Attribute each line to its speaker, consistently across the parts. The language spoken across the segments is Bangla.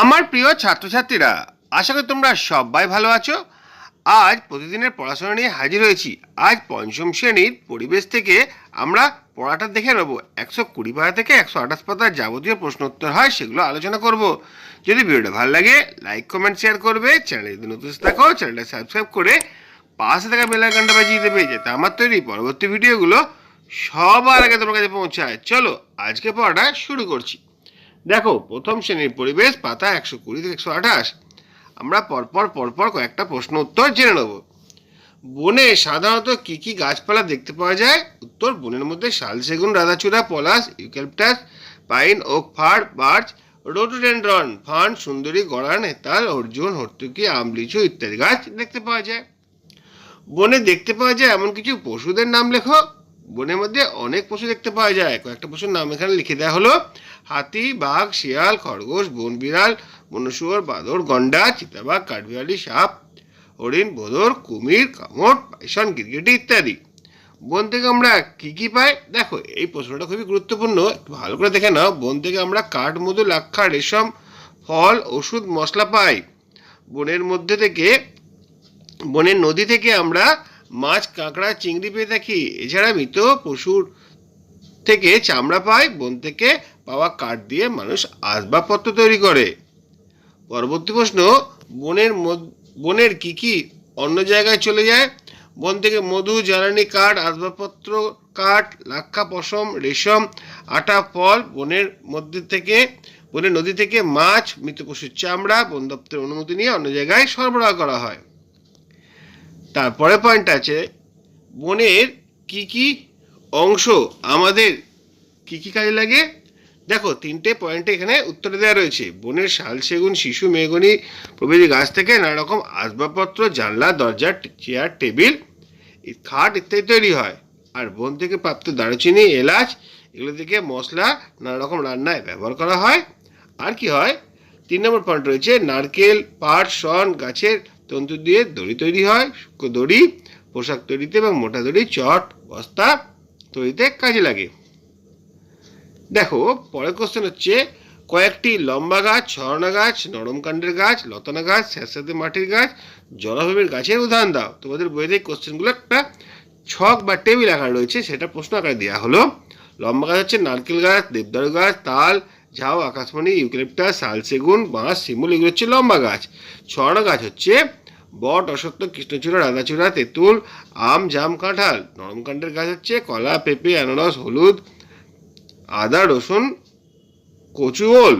Speaker 1: আমার প্রিয় ছাত্রছাত্রীরা, আশা করি তোমরা সবাই ভালো আছো। আজ প্রতিদিনের পড়াশোনা নিয়ে হাজির হয়েছি। আজ পঞ্চম শ্রেণির পরিবেশ থেকে আমরা পড়াটা দেখে নেব। একশো কুড়ি পাতা থেকে একশো আঠাশ পাতার যাবতীয় প্রশ্ন উত্তর হয়, সেগুলো আলোচনা করব। যদি ভিডিওটা ভালো লাগে লাইক কমেন্ট শেয়ার করবে। চ্যানেলে যদি নতুন থাকো চ্যানেলটা সাবস্ক্রাইব করে পাশে থাকা বেল আইকনটা বাজিয়ে দেবে, যাতে আমার তৈরি পরবর্তী ভিডিওগুলো সবার আগে তোমার কাছে পৌঁছায়। চলো, আজকে পড়াটা শুরু করছি। দেখো, প্রথম শ্রেণির পরিবেশ, পাতা একশো কুড়ি থেকে একশো আঠাশ। আমরা পরপর পরপর কয়েকটা প্রশ্ন উত্তর জেনে নেব। বনে সাধারণত কি কি গাছপালা দেখতে পাওয়া যায়? উত্তর, বনের মধ্যে শাল, সেগুন, রাধাচূড়া, পলাশ, eucalyptus, pine, oak fir birch, rhododendron, fern, সুন্দরী, গড়ান, হেতাল, অর্জুন, হর্তুকি আমলিচু ইত্যাদি গাছ দেখতে পাওয়া যায়। বনে দেখতে পাওয়া যায় এমন কিছু পশুদের নাম লেখো? বনের মধ্যে অনেক পশু দেখতে পাওয়া যায়। কয়েকটা পশুর নাম এখানে লিখে দেওয়া হলো। হাতি, বাঘ, শিয়াল, খরগোশ, বন বিড়াল মনুষ্যর বাদর, গন্ডা চিতাবাঘ কাঠবিড়ালি, সাপ, হরিণ, বোদর, কুমির কামড় পাইসন গিরগিটি ইত্যাদি। বন থেকে আমরা কি কি পাই? দেখো, এই প্রশ্নটা খুবই গুরুত্বপূর্ণ। একটু ভালো করে দেখে নাও। বন থেকে আমরা কাঠ, মধু, লাক্ষা, রেশম, ফল, ওষুধ, মশলা পাই। বনের মধ্যে থেকে, বনের নদী থেকে আমরা মাছ, কাঁকড়া, চিংড়ি পেয়ে থাকি। এছাড়া মৃত পশুর থেকে চামড়া পাই। বন থেকে পাওয়া কাঠ দিয়ে মানুষ আসবাবপত্র তৈরি করে। পরবর্তী প্রশ্ন, বনের বনের কি কি অন্য জায়গায় চলে যায়? বন থেকে মধু, জ্বালানি কাঠ, আসবাবপত্র কাঠ, লাক্ষা পশম, রেশম, আটা, ফল, বনের মধ্যে থেকে, বনের নদী থেকে মাছ, মৃত পশুর চামড়া, বন দপ্তরের অনুমতি নিয়ে অন্য জায়গায় সরবরাহ করা হয়। তারপরে পয়েন্ট আছে, বনের কি কি অংশ আমাদের কি কি কাজে লাগে? দেখো, তিনটে পয়েন্টে এখানে উত্তরে দেওয়া রয়েছে। বনের শাল, সেগুন, শিশু মেগনি প্রভৃতি গাছ থেকে নানা রকম আসবাবপত্র, জানলা, দরজা চেয়ার, টেবিল খাট ইত্যাদি তৈরি হয়। আর বন থেকে প্রাপ্ত দারুচিনি, এলাচ এগুলো থেকে মশলা নানা রকম রান্নায় ব্যবহার করা হয়। আর কি হয়? তিন নম্বর পয়েন্ট রয়েছে, নারকেল, পাট, শন, গাছের তন্তু দিয়ে দড়ি তৈরি হয়। শুক্র দড়ি, পোশাক তৈরিতে এবং মোটা দড়ি, চট, বস্তা তৈরিতে কাজে লাগে। দেখো, পরের কোশ্চেন হচ্ছে, কয়েকটি লম্বা গাছ ছড়না গাছ নরম কাণ্ডের গাছ, লতানা গাছ, স্যাঁতস্যাঁতে মাটির গাছ, জলাভূমির গাছের উদাহরণ দাও। তোমাদের বইতে কোশ্চেনগুলো একটা ছক বা টেবিল আকার রয়েছে, সেটা প্রশ্ন আকারে দেওয়া হলো। লম্বা গাছ হচ্ছে নারকেল গাছ, দেবদারু গাছ, তাল, ঝাউ, আকাশমণি, ইউক্যালিপটাস শাল সেগুন বাঁশ, শিমুল, এগুলো হচ্ছে লম্বা গাছ। ছড়না গাছ হচ্ছে বট অসত্য কৃষ্ণচূড়া, রাধাচূড়া, তেঁতুল, আম, জাম, কাঁঠাল। নরম কাণ্ডের গাছ হচ্ছে কলা, পেঁপে আনারস হলুদ আদা, রসুন, কচু, ওল।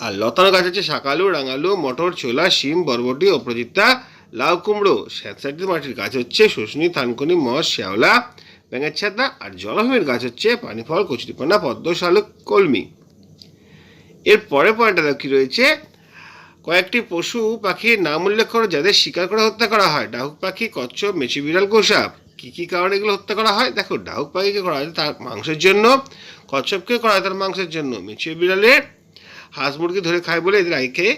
Speaker 1: আর লতানো গাছ হচ্ছে শাকালু, রাঙালু, মটর, ছোলা, শিম, বরবটি, অপরাজিতা, লাউ কুমড়ো, স্যাঁতস্যাঁতে মাটির গাছ হচ্ছে শুশনি থানকুনি মস শ্যাওলা, ব্যাঙের ছাতা, আর জলভূমির গাছ হচ্ছে পানি ফল কচুরিপানা, পদ্ম, শালুক, কলমি। এর পরের পয়েন্টটা কি রয়েছে? কয়েকটি পশু পাখির নাম উল্লেখ করো, যাদের শিকার করে হত্যা করা হয়। ডাহুক পাখি, কচ্ছপ, মেচি, বিড়াল, গোসাপ। কী কী কারণে এগুলো হত্যা করা হয়? দেখো, ডাউক পাখিকে করা হয় তার মাংসের জন্য, কচ্ছপকে করা হয় তার মাংসের জন্য। মেচি বিড়ালের হাঁস মুরগি ধরে খায় বলে এদের আইকে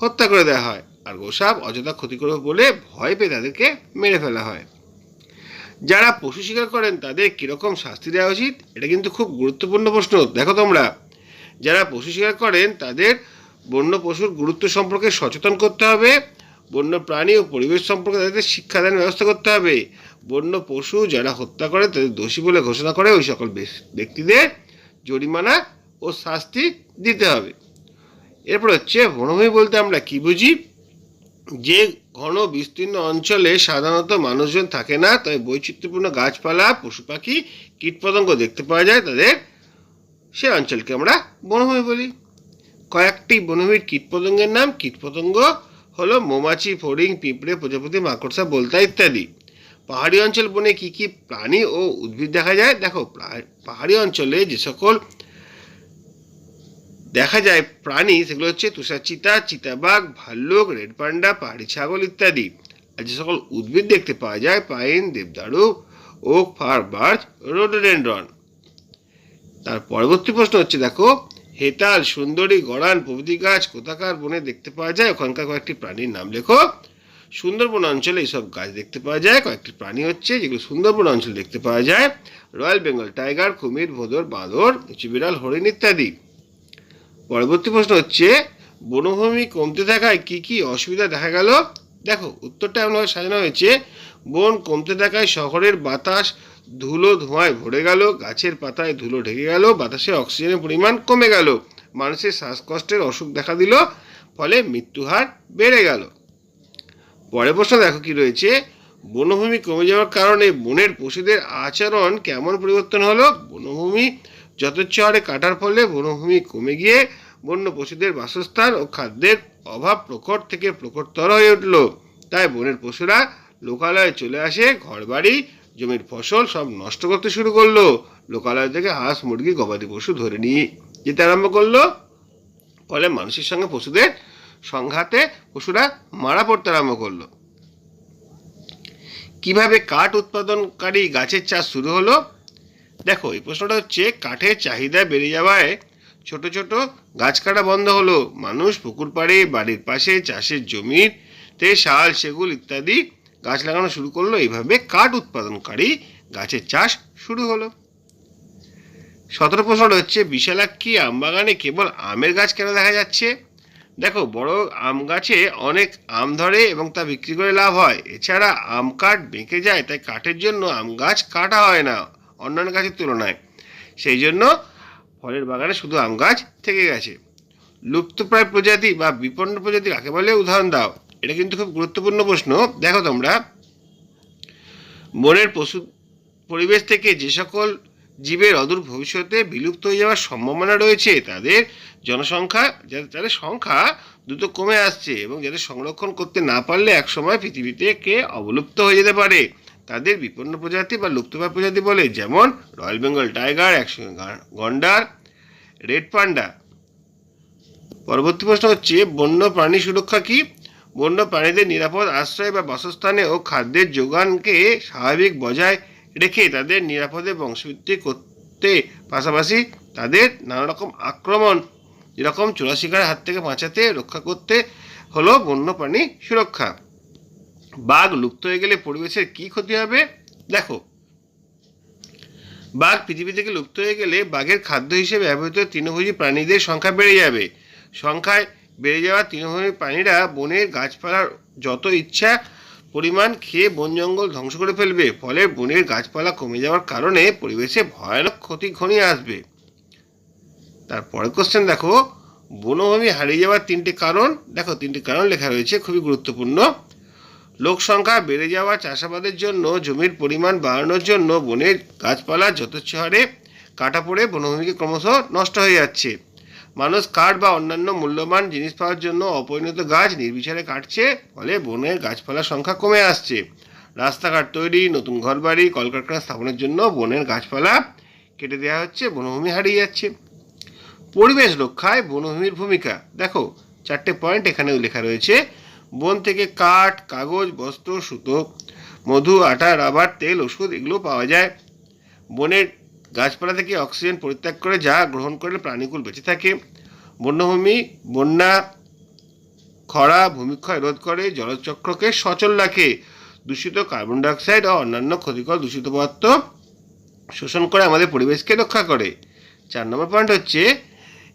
Speaker 1: হত্যা করে দেওয়া হয়। আর গোসাপ অযথা ক্ষতি করবে বলে ভয় পেয়ে তাদেরকে মেরে ফেলা হয়। যারা পশু শিকার করেন, তাদের কীরকম শাস্তি দেওয়া উচিত? এটা কিন্তু খুব গুরুত্বপূর্ণ প্রশ্ন। দেখো তোমরা, যারা পশু শিকার করেন, তাদের বন্য পশুর গুরুত্ব সম্পর্কে সচেতন করতে হবে। বন্য প্রাণী ও পরিবেশ সম্পর্কে তাদের শিক্ষাদানের ব্যবস্থা করতে হবে। বন্য পশু যারা হত্যা করে, তাদের দোষী বলে ঘোষণা করে, ওই সকল ব্যক্তিদের জরিমানা ও শাস্তি দিতে হবে। এরপর হচ্ছে বনভূমি বলতে আমরা কি বুঝি? যে ঘন বিস্তীর্ণ অঞ্চলে সাধারণত মানুষজন থাকে না তবে বৈচিত্র্যপূর্ণ গাছপালা, পশু পাখি, কীটপতঙ্গ দেখতে পাওয়া যায় তাদের। সে অঞ্চলকে আমরা বনভূমি বলি। কয়েকটি বনভূমির কীটপতঙ্গের নাম কীটপতঙ্গ হলো মৌমাছি, ফড়িং, পিঁপড়ে, প্রজাপতি, মাকড়সা, বলতা ইত্যাদি। পাহাড়ি অঞ্চল বনে কি কি প্রাণী ও উদ্ভিদ দেখা যায়? দেখো পাহাড়ি অঞ্চলে যে সকল দেখা যায় প্রাণী, সেগুলো হচ্ছে তুষার চিতা চিতাবাঘ, ভাল্লুক রেড পান্ডা পাহাড়ি ছাগল ইত্যাদি। আর যে সকল উদ্ভিদ দেখতে পাওয়া যায়, পাইন, দেবদারু, ওক, ফার বার্চ রোডোডেন্ড্রন। তার পরবর্তী প্রশ্ন হচ্ছে, দেখো, হেতাল, সুন্দরী, গড়ান, প্রভৃতি গাছ কোথাকার বনে দেখতে পাওয়া যায়? ওখানকার কয়েকটি প্রাণীর নাম লেখো। সুন্দরবন অঞ্চলে এইসব গাছ দেখতে পাওয়া যায়। কয়েকটি প্রাণী হচ্ছে, যেগুলো সুন্দরবন অঞ্চলে দেখতে পাওয়া যায়। রয়্যাল বেঙ্গল টাইগার, কুমির, ভোদর, বাঁদর বিড়াল হরিণ ইত্যাদি। পরবর্তী প্রশ্ন হচ্ছে, বনভূমি কমতে থাকায় কি কি অসুবিধা দেখা গেল? দেখো, উত্তরটা এমনভাবে সাজানো হয়েছে, বন কমতে থাকায় শহরের বাতাস ধুলো ধোঁয়ায় ভরে গেল, গাছের পাতায় ধুলো ঢেকে গেল বাতাসে অক্সিজেনের পরিমাণ কমে গেল, মানুষের শ্বাসকষ্টের অসুখ দেখা দিল, ফলে মৃত্যুহার বেড়ে গেল। পরের প্রশ্ন দেখো কি রয়েছে? বনভূমি কমে যাওয়ার কারণে বনের পশুদের আচরণ কেমন পরিবর্তন হলো? বনভূমি যথেচ্ছ কাটার ফলে বনভূমি কমে গিয়ে বন্য পশুদের বাসস্থান ও খাদ্যের অভাব প্রকট থেকে প্রকটতর হয়ে উঠল। তাই বনের পশুরা লোকালয়ে চলে আসে, ঘরবাড়ি, জমির ফসল সব নষ্ট করতে শুরু করল। লোকালয় থেকে হাঁস, মুরগি, গবাদি পশু ধরে নিয়ে যেতে আরম্ভ করল। ফলে মানুষের সঙ্গে পশুদের সংঘাতে পশুরা মারা পড়তে আরম্ভ করল। কীভাবে কাঠ উৎপাদনকারী গাছের চাষ শুরু হলো? দেখো, এই প্রশ্নটা হচ্ছে, কাঠের চাহিদা বেড়ে যাওয়ায় ছোট ছোট গাছ কাটা বন্ধ হলো। মানুষ পুকুর পাড়ে, বাড়ির পাশে, চাষের জমিতে শাল সেগুল ইত্যাদি গাছ লাগানো শুরু করল। এইভাবে কাঠ উৎপাদনকারী গাছের চাষ শুরু হলো। সতেরো প্রশ্নটা হচ্ছে বিশালাক্ষী আম বাগানে কেবল আমের গাছ কেন দেখা যাচ্ছে? দেখো, বড় আম গাছে অনেক আম ধরে এবং তা বিক্রি করে লাভ হয়। এছাড়া আম কাঠ বেঁকে যায়, তাই কাঠের জন্য আম গাছ কাটা হয় না অন্যান্য গাছের তুলনায়। সেই জন্য ফলের বাগানে শুধু আম গাছ থেকে গেছে। লুপ্তপ্রায় প্রজাতি বা বিপন্ন প্রজাতি কাকে বলে? উদাহরণ দাও। এটা কিন্তু খুব গুরুত্বপূর্ণ প্রশ্ন। দেখো তোমরা, বনের পশু পরিবেশ থেকে যে সকল জীবের অদূর ভবিষ্যতে বিলুপ্ত হয়ে যাওয়ার সম্ভাবনা রয়েছে। তাদের জনসংখ্যা, যাদের সংখ্যা দ্রুত কমে আসছে এবং যাদের সংরক্ষণ করতে না পারলে একসময় পৃথিবীতে কে অবলুপ্ত হয়ে যেতে পারে। তাদের বিপন্ন প্রজাতি বা লুপ্তপ্রায় প্রজাতি বলে, যেমন রয়্যাল বেঙ্গল টাইগার একসঙ্গে গন্ডার, রেড পান্ডা। পরবর্তী প্রশ্ন হচ্ছে, বন্য প্রাণী সুরক্ষা কি? বন্য প্রাণীদের নিরাপদ আশ্রয় বা বাসস্থানে ও খাদ্যের যোগানকে স্বাভাবিক বজায় রেখে তাদের নিরাপদে বংশবৃদ্ধি করতে পাশাপাশি তাদের নানা রকম আক্রমণ, যেরকম চোরাশিকার হাত থেকে বাঁচাতে, রক্ষা করতে হলো বন্যপ্রাণী সুরক্ষা। বাঘ লুপ্ত হয়ে গেলে পরিবেশের কি ক্ষতি হবে? দেখো। বাঘ পৃথিবী থেকে লুপ্ত হয়ে গেলে বাঘের খাদ্য হিসেবে ব্যবহৃত তৃণভোজী প্রাণীদের সংখ্যা বেড়ে যাবে। সংখ্যায় বেড়ে যাওয়া তৃণভোজী প্রাণীরা বনের গাছপালার যত ইচ্ছা পরিমাণ খেয়ে বন জঙ্গল ধ্বংস করে ফেলবে। ফলে বনের গাছপালা কমে যাওয়ার কারণে পরিবেশে ভয়ানক ক্ষতি ঘনিয়ে আসবে। তারপরে কোশ্চেন দেখো। বনভূমি হারিয়ে যাওয়ার তিনটি কারণ। দেখো, তিনটি কারণ লেখা রয়েছে, খুবই গুরুত্বপূর্ণ। লোক সংখ্যা বেড়ে যাওয়া চাষাবাদের জন্য, জমির পরিমাণ বাড়ানোর জন্য বনের গাছপালা যথেচ্ছ হারে কাটা পড়ে বনভূমিকে ক্রমশ নষ্ট হয়ে যাচ্ছে। মানুষ কাঠ বা অন্যান্য মূল্যবান জিনিস পাওয়ার জন্য অপরিণত গাছ নির্বিচারে কাটছে, ফলে বনের গাছপালার সংখ্যা কমে আসছে। রাস্তাঘাট তৈরি, নতুন ঘরবাড়ি, কলকারখানা স্থাপনের জন্য বনের গাছপালা কেটে দেওয়া হচ্ছে, বনভূমি হারিয়ে যাচ্ছে। পরিবেশ রক্ষায় বনভূমির ভূমিকা। দেখো, চারটে পয়েন্ট এখানেও লেখা রয়েছে। বন থেকে কাঠ, কাগজ, বস্ত্র, সুতো, মধু, আটা, রাবার, তেল, ওষুধ এগুলো পাওয়া যায়। বনের গাছপালা থেকে অক্সিজেন পরিত্যাগ করে যা গ্রহণ করে প্রাণীকুল বেঁচে থাকে? বন্যভূমি, বন্যা, খরা, ভূমিক্ষয় রোধ করে জলচক্রকে সচল রাখে। দূষিত কার্বন ডাইঅক্সাইড ও অন্যান্য ক্ষতিকর দূষিত পদার্থ শোষণ করে আমাদের পরিবেশকে রক্ষা করে। চার নম্বর পয়েন্ট হচ্ছে,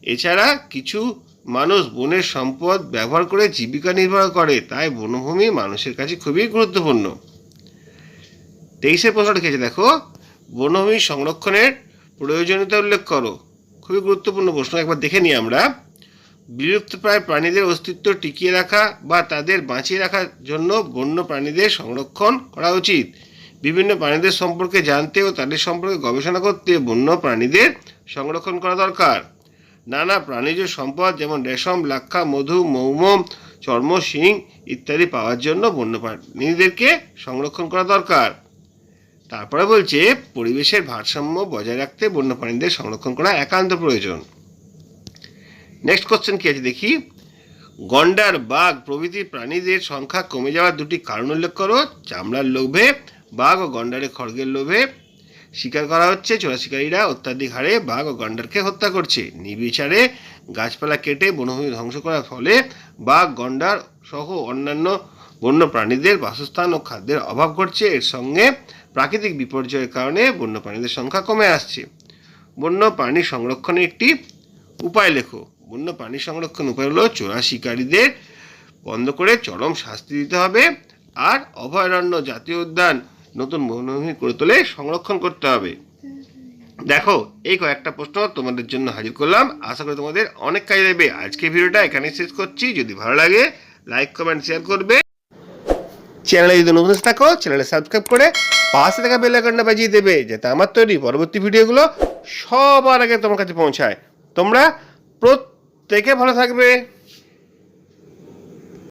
Speaker 1: এছাড়া কিছু মানুষ বনের সম্পদ ব্যবহার করে জীবিকা নির্বাহ করে, তাই বনভূমি মানুষের কাছে খুবই গুরুত্বপূর্ণ। তেইশে প্রশ্ন লিখেছে দেখো। বনভূমি সংরক্ষণের প্রয়োজনীয়তা উল্লেখ করো। খুবই গুরুত্বপূর্ণ প্রশ্ন। একবার দেখে নিই আমরা। বিলুপ্তপ্রায় প্রাণীদের অস্তিত্ব টিকিয়ে রাখা বা তাদের বাঁচিয়ে রাখার জন্য বন্য প্রাণীদের সংরক্ষণ করা উচিত। বিভিন্ন প্রাণীদের সম্পর্কে জানতে ও তাদের সম্পর্কে গবেষণা করতে বন্য প্রাণীদের সংরক্ষণ করা দরকার। নানা প্রাণীজ সম্পদ যেমন রেশম, লাক্ষা, মধু মৌম চর্ম, শিং ইত্যাদি পাওয়ার জন্য বন্য প্রাণীদেরকে সংরক্ষণ করা দরকার। তারপরে বলছে, পরিবেশের ভারসাম্য বজায় রাখতে বন্যপ্রাণীদের সংরক্ষণ করা একান্ত প্রয়োজন। নেক্সট কোশ্চেন কি আছে দেখি? গন্ডার বাঘ প্রভৃতি প্রাণীদের সংখ্যা কমে যাওয়ার দুটি কারণ উল্লেখ করো। চামড়ার লোভে, বাঘ ও গন্ডারের খড়গের লোভে। শিকার করা হচ্ছে চোরা শিকারীরা অত্যাধিক হারে বাঘ ও গন্ডারকে হত্যা করছে। নির্বিচারে গাছপালা কেটে বনভূমি ধ্বংস করার ফলে বাঘ, গন্ডার সহ অন্যান্য বন্য প্রাণীদের বাসস্থান ও খাদ্যের অভাব ঘটছে। এর সঙ্গে প্রাকৃতিক বিপর্যয়ের কারণে বন্য প্রাণীদের সংখ্যা কমে আসছে। বন্য প্রাণী সংরক্ষণের একটি উপায় লেখো। বন্য প্রাণী সংরক্ষণ উপায় হলো চোরা শিকারীদের বন্ধ করে চরম শাস্তি দিতে হবে আর অভয়ারণ্য জাতীয় উদ্যান নতুন বনভূমি করে তোলে সংরক্ষণ করতে হবে। দেখো, এই কয়েকটা প্রশ্ন তোমাদের জন্য হাজির করলাম। আশা করি তোমাদের অনেক কাজে দেবে আজকে ভিডিওটা এখানে শেষ করছি। যদি ভালো লাগে লাইক কমেন্ট শেয়ার করবে। চ্যানেলে যদি নতুন থাকো চ্যানেলে সাবস্ক্রাইব করে পাশে থাকা বেল আইকনটা বাজিয়ে দেবে, যাতে আমার তৈরি পরবর্তী ভিডিওগুলো সবার আগে তোমার কাছে পৌঁছায়। তোমরা প্রত্যেকে ভালো থাকবে।